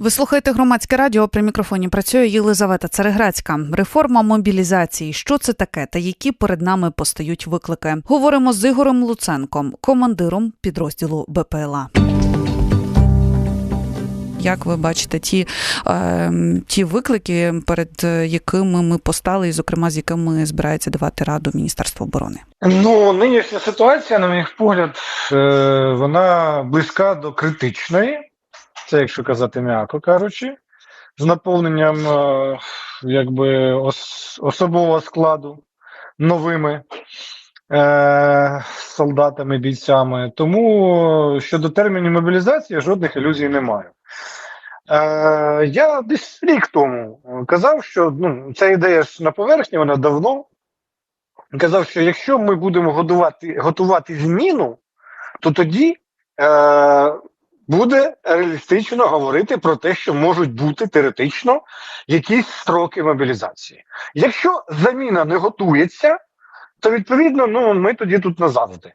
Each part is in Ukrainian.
Ви слухаєте громадське радіо. При мікрофоні працює Єлизавета Цареграцька. Реформа мобілізації. Що це таке та які перед нами постають виклики? Говоримо з Ігорем Луценком, командиром підрозділу БПЛА. Як ви бачите ті, е, ті виклики, перед якими ми постали, і зокрема з якими збирається давати раду Міністерство оборони? Ну, нинішня ситуація, на мій погляд, е, вона близька до критичної. Це якщо казати м'яко кажучи, з наповненням е, якби ос- особового складу новими е, солдатами, бійцями. Тому щодо термінів мобілізації жодних ілюзій не маю. Е, я десь рік тому казав, що ну, ця ідея ж на поверхні, вона давно. Казав, що якщо ми будемо готувати, готувати зміну, то тоді е, буде реалістично говорити про те, що можуть бути теоретично якісь строки мобілізації. Якщо заміна не готується, то відповідно ну, ми тоді тут назавжди.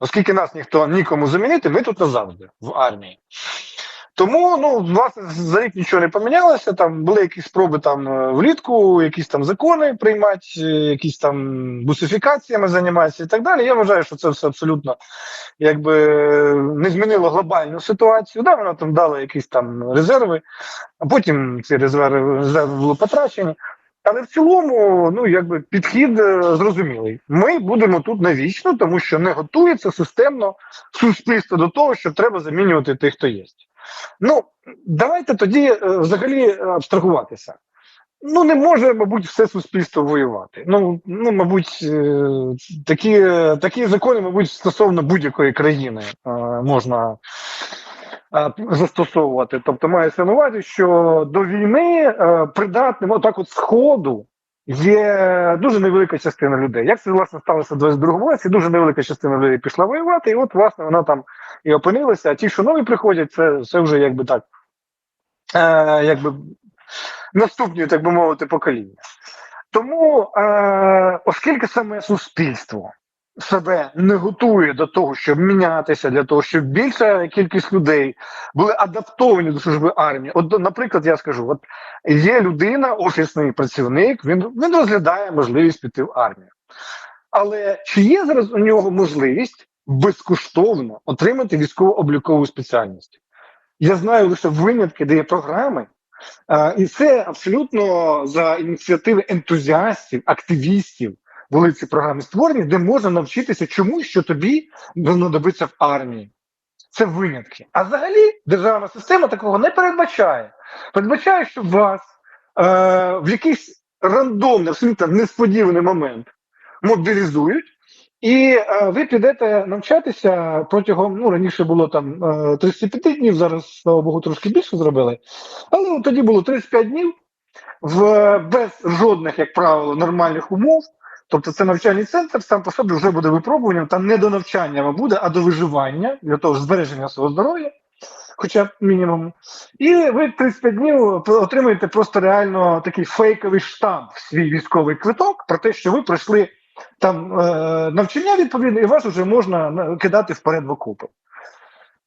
Оскільки нас ніхто нікому замінити, ми тут назавжди в армії. Тому ну, власне, за рік нічого не помінялося. Там були якісь спроби там е, влітку, якісь там закони приймати, е, якісь там бусифікаціями займатися і так далі. Я вважаю, що це все абсолютно якби не змінило глобальну ситуацію. Да, воно там дало якісь там резерви, а потім ці резерви, резерви були потрачені. Але в цілому, ну якби підхід е, зрозумілий. Ми будемо тут навічно, тому що не готується системно суспільство до того, що треба замінювати тих, хто є. Ну давайте тоді е, взагалі е, абстрагуватися. Ну, не може, мабуть, все суспільство воювати. Ну, ну мабуть, е, такі, такі закони, мабуть, стосовно будь-якої країни можна застосовувати. Тобто, мається на увазі, що до війни придатним отак от сходу є дуже невелика частина людей. Як це власне сталося в 22-му році? Дуже невелика частина людей пішла воювати, і от, власне, вона там і опинилася. А ті, що нові приходять, це, це вже якби так. Е, якби наступні, так би мовити, покоління. Тому, е, оскільки саме суспільство себе не готує до того, щоб мінятися, для того, щоб більша кількість людей були адаптовані до служби армії. От, наприклад, я скажу: от є людина, офісний працівник, він, він розглядає можливість піти в армію. Але чи є зараз у нього можливість безкоштовно отримати військово-облікову спеціальність? Я знаю лише винятки, де є програми, а, і це абсолютно за ініціативи ентузіастів, активістів були ці програми створені, де можна навчитися чомусь, що тобі знадобиться в армії. Це винятки. А взагалі державна система такого не передбачає. Передбачає, що вас е, в якийсь рандомний, абсолютно несподіваний момент мобілізують, і е, ви підете навчатися протягом, ну раніше було там е, 35 днів, зараз, слава Богу, трошки більше зробили. Але от тоді було 35 днів в, без жодних, як правило, нормальних умов. Тобто це навчальний центр сам по собі вже буде випробуванням, там не до навчання буде, а до виживання для того збереження свого здоров'я, хоча б мінімум. І ви 35 днів отримаєте просто реально такий фейковий штамп свій військовий квиток про те, що ви пройшли там е, навчання відповідне, і вас вже можна на- кидати вперед в окопи.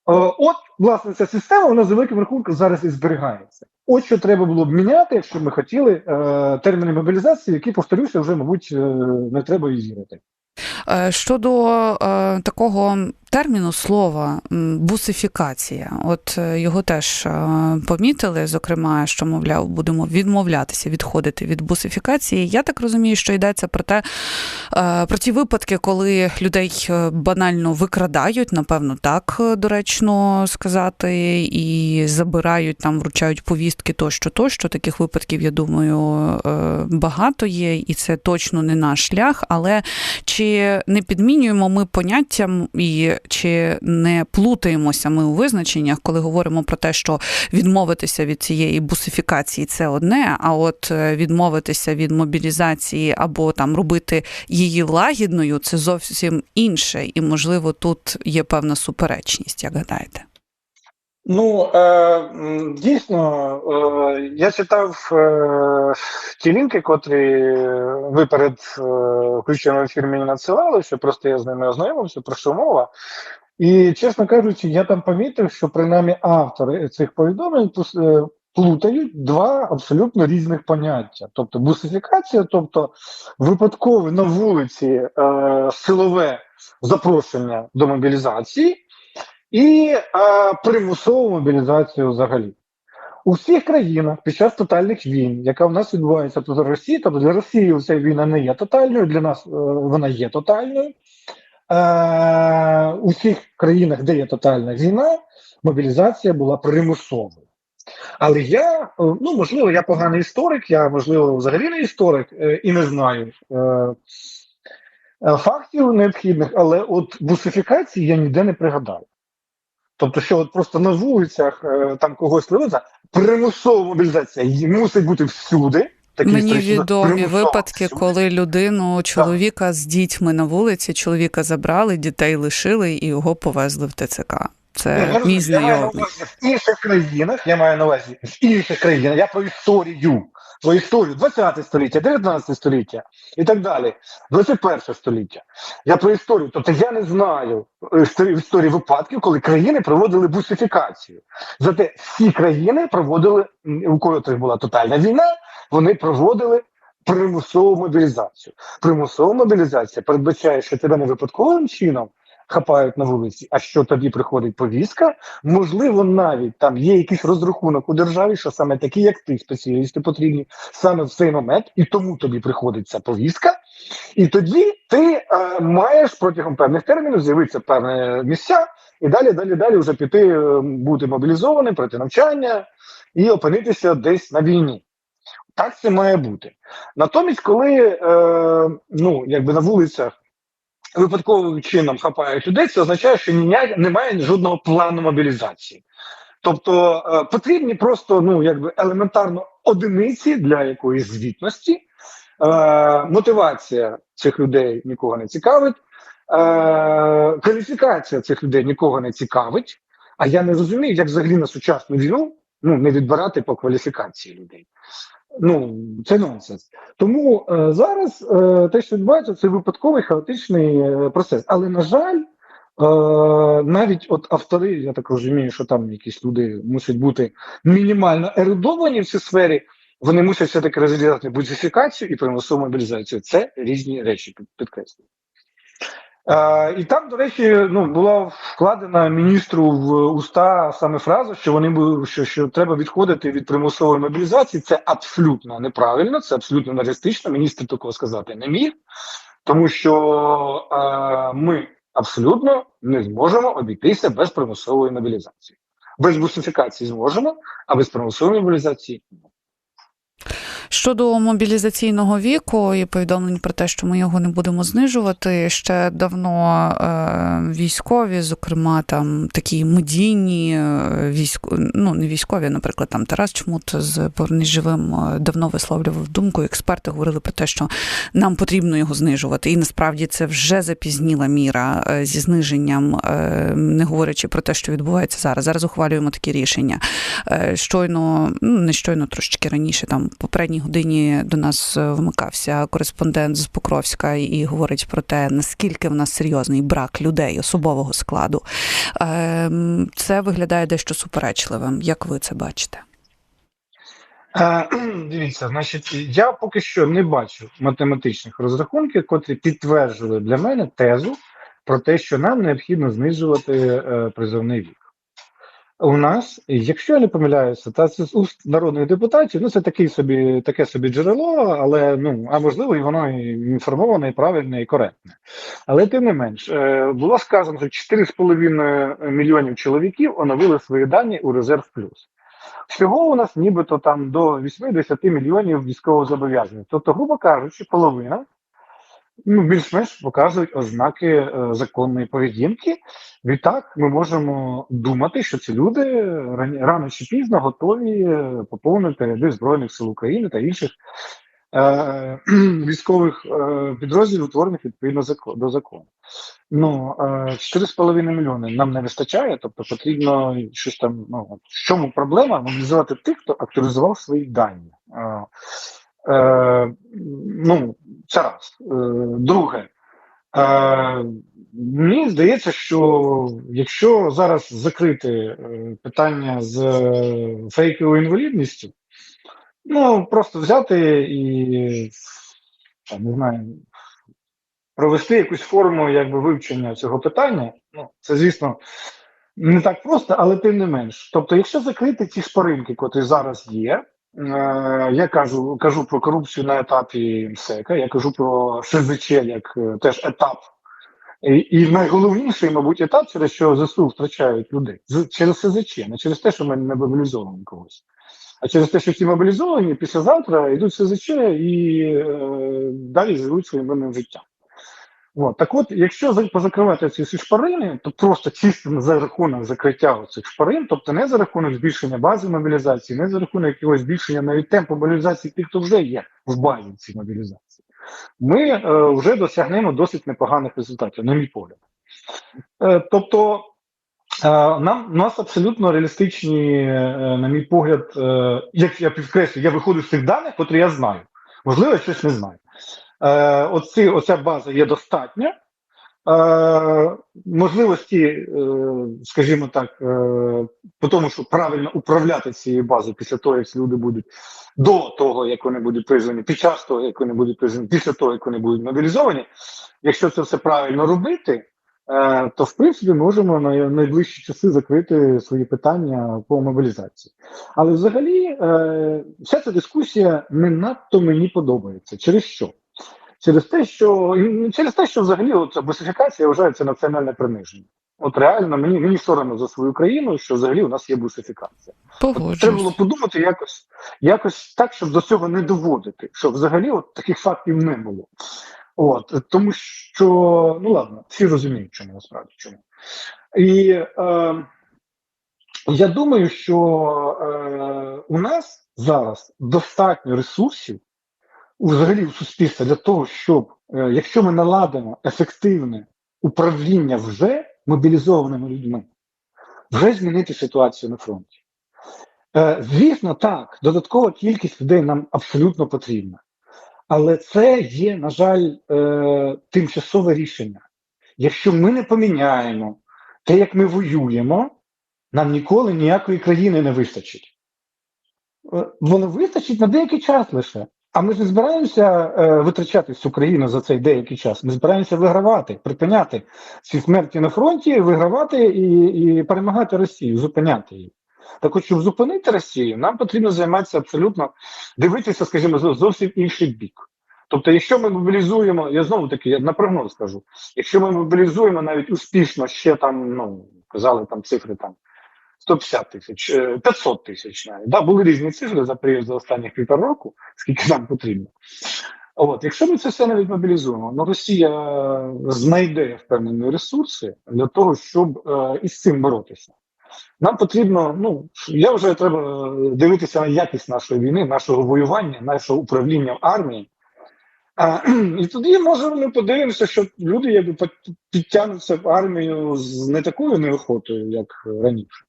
Е, От, власне, ця система вона за великим рахунком зараз і зберігається. От що треба було б міняти, якщо ми хотіли е, терміни мобілізації, які, повторюся, вже, мабуть, е, не треба і Щодо е, такого терміну слова бусифікація, от е, його теж е, помітили, зокрема, що мовляв, будемо відмовлятися, відходити від бусифікації. Я так розумію, що йдеться про те, е, про ті випадки, коли людей банально викрадають, напевно, так доречно сказати, і забирають там, вручають повістки тощо, тощо. Таких випадків, я думаю, багато є, і це точно не наш шлях. Але чи не підмінюємо ми поняттям і чи не плутаємося ми у визначеннях, коли говоримо про те, що відмовитися від цієї бусифікації це одне, а от е, відмовитися від мобілізації або там робити її лагідною це зовсім інше, і можливо тут є певна суперечність, як гадаєте? Ну е, дійсно, е, я читав е, ті лінки, котрі ви перед е, включенням в ефір мені надсилали, що просто я з ними ознайомився, про що мова. І, чесно кажучи, я там помітив, що принаймні автори цих повідомлень плутають два абсолютно різних поняття. Тобто бусифікація, тобто випадкове на вулиці е, силове запрошення до мобілізації, і е, примусову мобілізацію взагалі. У всіх країнах під час тотальних війн, яка в нас відбувається тут в Росії, тобто для Росії ця війна не є тотальною, для нас е, вона є тотальною. Е, у всіх країнах, де є тотальна війна, мобілізація була примусовою. Але я, е, ну можливо, я поганий історик, я можливо взагалі не історик е, і не знаю е, е, фактів необхідних, але от бусифікації я ніде не пригадаю. Тобто, що от просто на вулицях е, там когось ловиться, примусова мобілізація й- мусить бути всюди. Такі Мені відомі випадки, всюди. коли людину, чоловіка з дітьми на вулиці, чоловіка забрали, дітей лишили і його повезли в ТЦК. Це мій знайомий. в інших країнах, я маю на увазі в інших країнах, я про історію, про історію 20 століття, 19 століття і так далі, 21 століття. Я про історію. Тобто я не знаю е, історії- випадків, коли країни проводили бусифікацію. Зате всі країни проводили, у котрих була тотальна війна, вони проводили примусову мобілізацію. Примусова мобілізація передбачає, що тебе не випадковим чином хапають на вулиці, а що тобі приходить повістка, можливо, навіть там є якийсь розрахунок у державі, що саме такі, як ти, спеціалісти потрібні саме в цей момент, і тому тобі приходить ця повістка, і тоді ти е, маєш протягом певних термінів з'явитися певні місця, і далі, далі, далі вже піти, е, бути мобілізованим, пройти навчання і опинитися десь на війні. Так це має бути. Натомість, коли е, ну, якби на вулицях випадковим чином хапають людей, це означає, що немає жодного плану мобілізації. Тобто е, потрібні просто ну якби елементарно одиниці для якоїсь звітності. Е, мотивація цих людей нікого не цікавить, е, кваліфікація цих людей нікого не цікавить. А я не розумію, як взагалі на сучасну війну ну, не відбирати по кваліфікації людей. Ну, це нонсенс. Тому е, зараз е, те, що відбувається, це випадковий хаотичний е, процес. Але на жаль, е, навіть от автори, я так розумію, що там якісь люди мусять бути мінімально ерудовані в цій сфері. Вони мусять все таки розділяти бузифікацію і примусову мобілізацію. Це різні речі, під- підкреслюю. Е, і там, до речі, ну була вкладена міністру в уста саме фраза, що вони бу- що, що треба відходити від примусової мобілізації. Це абсолютно неправильно, це абсолютно нереалістично. Міністр такого сказати не міг, тому що е, ми абсолютно не зможемо обійтися без примусової мобілізації. Без бусифікації зможемо, а без примусової мобілізації ні. Щодо мобілізаційного віку і повідомлень про те, що ми його не будемо знижувати, ще давно е, військові, зокрема там такі медійні е, військо, ну не військові, наприклад, там Тарас Чмут з «Повернись живим е, давно висловлював думку. Експерти говорили про те, що нам потрібно його знижувати, і насправді це вже запізніла міра зі зниженням, не говорячи про те, що відбувається зараз. Зараз ухвалюємо такі рішення. Щойно, ну не щойно трошечки раніше, там попередній годині до нас е, вмикався кореспондент з Покровська і говорить про те, наскільки в нас серйозний брак людей особового складу. Ем, Це виглядає дещо суперечливим. Як ви це бачите? Е, Дивіться, значить, я поки що не бачу математичних розрахунків, котрі підтверджували для мене тезу про те, що нам необхідно знижувати е, призовний вік. У нас, якщо я не помиляюся, та це з уст народних депутатів, ну це такий собі, таке собі джерело, але ну а можливо, і воно і інформоване, і правильне, і коректне. Але тим не менш, е, було сказано, що 4,5 мільйонів чоловіків оновили свої дані у резерв плюс. Всього у нас нібито там до 8-10 мільйонів військовозобов'язаних. Тобто, грубо кажучи, половина ну, більш-менш показують ознаки е, законної поведінки. Відтак ми можемо думати, що ці люди рано чи пізно готові е, поповнити ряди Збройних сил України та інших е, військових е, підрозділів, утворених відповідно зако- до закону. Ну, е, 4,5 мільйони нам не вистачає, тобто потрібно щось там. Ну, в чому проблема? Мобілізувати тих, хто актуалізував свої дані. Е, е, ну, це раз. Е, друге, Е, Мені здається, що якщо зараз закрити питання з фейковою інвалідністю, ну просто взяти і не знаю, провести якусь форму якби вивчення цього питання, ну це звісно не так просто, але тим не менш. Тобто, якщо закрити ті шпаринки, котрі зараз є, я кажу кажу про корупцію на етапі МСЕКа, я кажу про СЗЧ як е, теж етап. І, і найголовніший, мабуть, етап, через що ЗСУ втрачають людей через СЗЧ, не через те, що ми не мобілізовані когось, а через те, що ті мобілізовані післязавтра йдуть в СЗЧ і е, далі живуть своїм мирним життям. От. Так от, якщо позакривати ці всі шпарини, то просто чисто за рахунок закриття цих шпарин, тобто не за рахунок збільшення бази мобілізації, не за рахунок якогось збільшення навіть темпу мобілізації тих, хто вже є в базі цій мобілізації, ми е, вже досягнемо досить непоганих результатів, на мій погляд. Е, тобто, е, нам у нас абсолютно реалістичні, е, на мій погляд, е, як я підкреслю, я виходжу з тих даних, котрі я знаю. Можливо, я щось не знаю. Е, оці, оця база є достатня. Е, можливості, е, скажімо так, е, по тому, щоб правильно управляти цією базою після того, як люди будуть до того, як вони будуть призвані, під час того, як вони будуть призвані, після того, як вони будуть мобілізовані. Якщо це все правильно робити, е, то в принципі можемо на найближчі часи закрити свої питання по мобілізації. Але взагалі, е, вся ця дискусія не надто мені подобається. Через що? Через те, що через те, що взагалі ця бусифікація вважається національне приниження. От реально мені мені соромно за свою країну, що взагалі у нас є бусифікація. От треба було подумати якось, якось так, щоб до цього не доводити, щоб взагалі от таких фактів не було. От тому що ну ладно, всі розуміють, чому насправді чому. І е, я думаю, що е, у нас зараз достатньо ресурсів взагалі в суспільстві для того, щоб е, якщо ми наладимо ефективне управління вже мобілізованими людьми, вже змінити ситуацію на фронті. Е, звісно, так, додаткова кількість людей нам абсолютно потрібна. Але це є, на жаль, е, тимчасове рішення. Якщо ми не поміняємо те, як ми воюємо, нам ніколи ніякої країни не вистачить. Воно вистачить на деякий час лише. А ми ж не збираємося е, витрачати всю країну за цей деякий час. Ми збираємося вигравати, припиняти ці смерті на фронті, вигравати і, і перемагати Росію, зупиняти її. Так от, щоб зупинити Росію, нам потрібно займатися абсолютно дивитися, скажімо, зовсім інший бік. Тобто, якщо ми мобілізуємо, я знову таки я на прогноз скажу, якщо ми мобілізуємо навіть успішно ще там, ну казали там цифри там 150 тисяч, е, 500 тисяч навіть. Да, були різні цифри за період за останніх півтора року, скільки нам потрібно. От, якщо ми це все навіть мобілізуємо, ну Росія знайде впевнені ресурси для того, щоб е, із цим боротися. Нам потрібно, ну я вже треба дивитися на якість нашої війни, нашого воювання, нашого управління армією. А, і тоді може ми подивимося, що люди якби під- підтягнуться в армію з не такою неохотою, як раніше.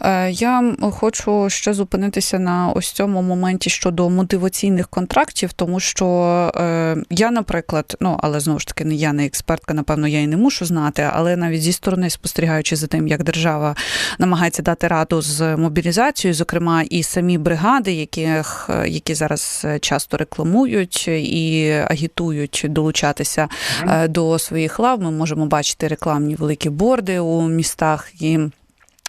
Е, Я хочу ще зупинитися на ось цьому моменті щодо мотиваційних контрактів, тому що е, я, наприклад, ну але знову ж таки, не я не експертка, напевно, я і не мушу знати, але навіть зі сторони спостерігаючи за тим, як держава намагається дати раду з мобілізацією, зокрема і самі бригади, яких які зараз е, часто рекламують і агітують долучатися е, до своїх лав. Ми можемо бачити рекламні великі борди у містах і.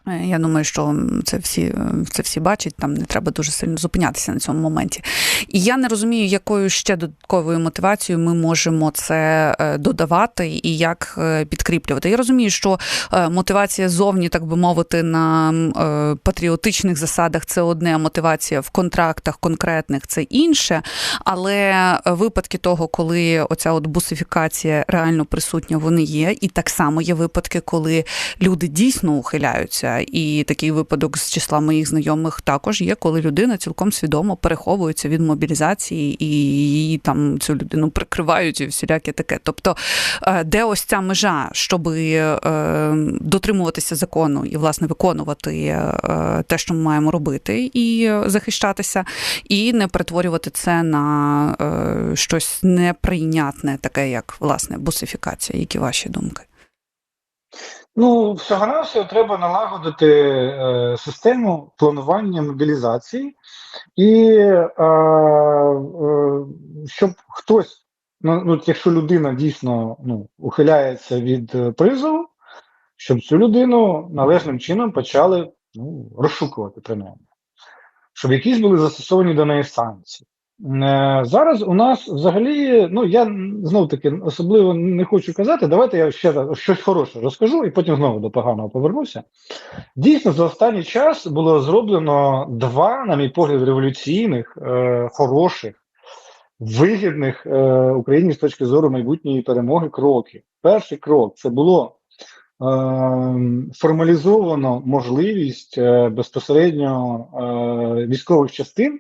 Е, Я думаю, що це всі це всі бачать, там не треба дуже сильно зупинятися на цьому моменті. І я не розумію, якою ще додатковою мотивацією ми можемо це е, додавати і як е, підкріплювати. Я розумію, що е, мотивація зовні, так би мовити, на е, патріотичних засадах це одне, а мотивація в контрактах конкретних це інше. Але випадки того, коли оця от бусифікація реально присутня, вони є. І так само є випадки, коли люди дійсно ухиляються І такий випадок з числа моїх знайомих також є, коли людина цілком свідомо переховується від мобілізації і її там цю людину прикривають і всіляке таке. Тобто, е, де ось ця межа, щоб дотримуватися закону і власне виконувати е, те, що ми маємо робити, і захищатися, і не перетворювати це на е, щось неприйнятне, таке як власне бусифікація. Які ваші думки? Ну, всього навсього треба налагодити е, систему планування мобілізації, і е, е, щоб хтось, ну, ну якщо людина дійсно ну, ухиляється від е, призову, щоб цю людину належним чином почали ну, розшукувати принаймні, щоб якісь були застосовані до неї санкції. Е, Зараз у нас взагалі, ну я знов таки особливо не хочу казати. Давайте я ще раз щось хороше розкажу і потім знову до поганого повернуся. Дійсно, за останній час було зроблено два, на мій погляд, революційних, е, хороших, вигідних е, Україні з точки зору майбутньої перемоги кроки. Перший крок це було е, формалізовано можливість е, безпосередньо е, військових частин.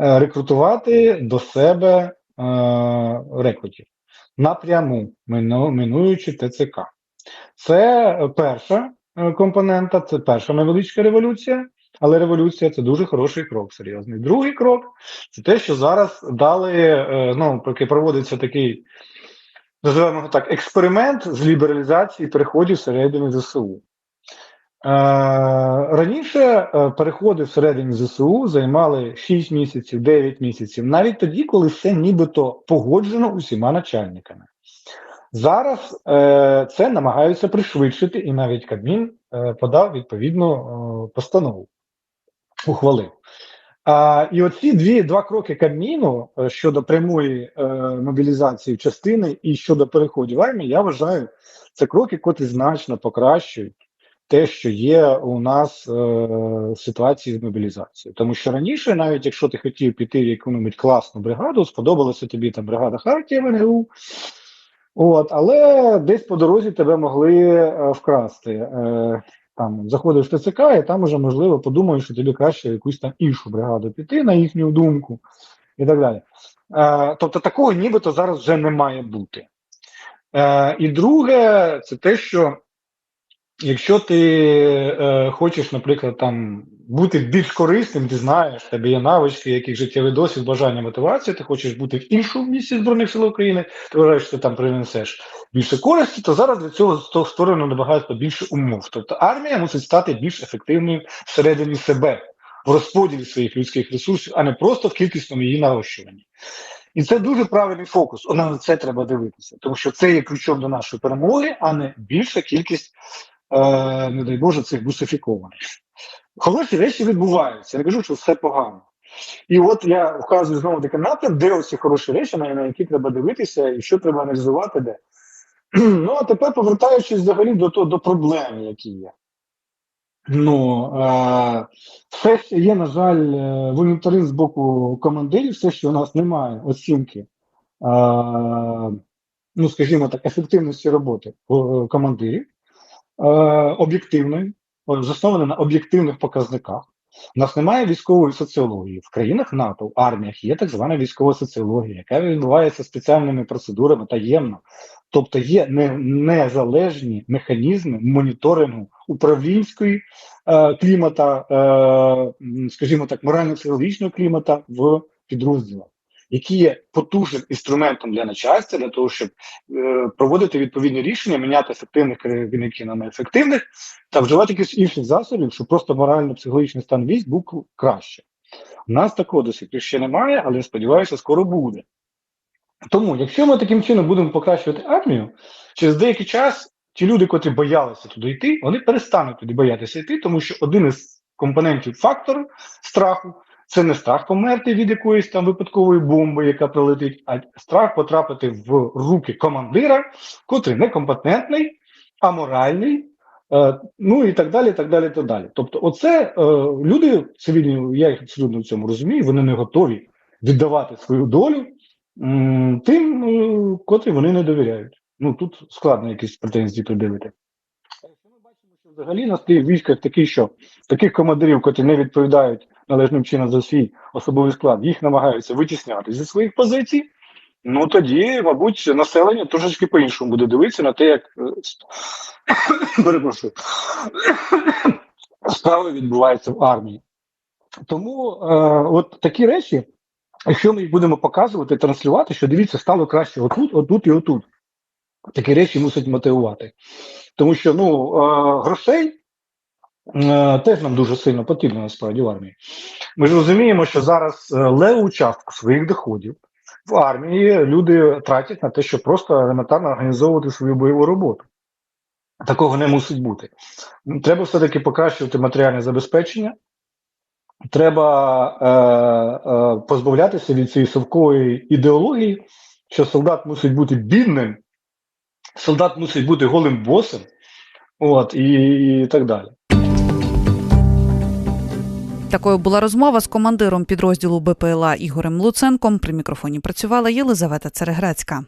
Е, рекрутувати до себе е, рекрутів напряму, минуючи ТЦК. Це перша е, компонента, це перша невеличка революція, але революція це дуже хороший крок, серйозний. Другий крок це те, що зараз дали, ну, поки проводиться такий, називаємо так, експеримент з лібералізації переходів всередині ЗСУ. Е, раніше е, переходи всередині ЗСУ займали 6 місяців, 9 місяців, навіть тоді, коли все нібито погоджено усіма начальниками. Зараз е, це намагаються пришвидшити, і навіть Кабмін подав відповідну постанову, ухвалив. І оці дві два кроки Кабміну щодо прямої мобілізації частини і щодо переходів в армії, я вважаю, це кроки, котрі значно покращують те, що є у нас е, ситуації з мобілізацією. Тому що раніше, навіть якщо ти хотів піти в яку-небудь класну бригаду, сподобалася тобі там бригада Хартія в НГУ, от, але десь по дорозі тебе могли е, вкрасти. Е, там заходиш в ТЦК, і там уже можливо подумаєш, що тобі краще якусь там іншу бригаду піти, на їхню думку, і так далі. Е, тобто такого нібито зараз вже не має бути. Е, І друге, це те, що Якщо ти е, хочеш, наприклад, там бути більш корисним, ти знаєш, тебе є навички, яких життєвий досвід, бажання, мотивація, ти хочеш бути в іншому місці Збройних сил України, ти вважаєш, що ти там принесеш більше користі, то зараз для цього створено набагато більше умов. Тобто армія мусить стати більш ефективною всередині себе, в розподілі своїх людських ресурсів, а не просто в кількісному її нарощуванні. І це дуже правильний фокус. На це треба дивитися, тому що це є ключом до нашої перемоги, а не більша кількість не дай Боже, цих бусифікованих. Хороші речі відбуваються. Я не кажу, що все погано. І от я вказую знову таки напрям, де оці хороші речі, на які треба дивитися, і що треба аналізувати, де. Ну, а тепер повертаючись взагалі до до проблем, які є. Ну, е, все ще є, на жаль, е, волюнтаризм з боку командирів, все, що у нас немає оцінки, е, ну, скажімо так, ефективності роботи е, командирів. Е, об'єктивною, заснований на об'єктивних показниках. У нас немає військової соціології. В країнах НАТО, в арміях є так звана військова соціологія, яка відбувається спеціальними процедурами таємно. Тобто є незалежні механізми моніторингу управлінської е, клімата, е, скажімо так, морально-психологічного клімата в підрозділах які є потужним інструментом для начальства, для того, щоб е, проводити відповідні рішення, міняти ефективних керівників на неефективних та вживати якісь інших засобів, щоб просто морально-психологічний стан військ був краще. У нас такого до сих пір ще немає, але сподіваюся, скоро буде. Тому, якщо ми таким чином будемо покращувати армію, через деякий час ті люди, котрі боялися туди йти, вони перестануть туди боятися йти, тому що один із компонентів фактору страху це не страх померти від якоїсь там випадкової бомби, яка прилетить, а страх потрапити в руки командира, котрий некомпетентний, аморальний, е, ну і так далі. так далі, так далі. Тобто, оце е, люди цивільні, я їх абсолютно в цьому розумію, вони не готові віддавати свою долю м, тим, е, котрі вони не довіряють. Ну тут складно якісь претензії придивити. Якщо ми бачимо, що Взагалі на військах такий, що таких командирів, котрі не відповідають належним чином за свій особовий склад, їх намагаються витісняти зі своїх позицій. Ну тоді, мабуть, населення трошечки по-іншому буде дивитися на те, як е, перепрошую, справи відбуваються в армії. Тому е, от такі речі, якщо ми їх будемо показувати, транслювати, що дивіться, стало краще отут, отут і отут. Такі речі мусять мотивувати. Тому що ну, е, грошей теж нам дуже сильно потрібно насправді в армії. Ми ж розуміємо, що зараз е, леву частку своїх доходів в армії люди тратять на те, щоб просто елементарно організовувати свою бойову роботу. Такого не мусить бути. Треба все-таки покращувати матеріальне забезпечення. Треба е, е, позбавлятися від цієї совкової ідеології, що солдат мусить бути бідним, солдат мусить бути голим босом, от, і, і так далі. Такою була розмова з командиром підрозділу БПЛА Ігорем Луценком. При мікрофоні працювала Єлизавета Церегрецька.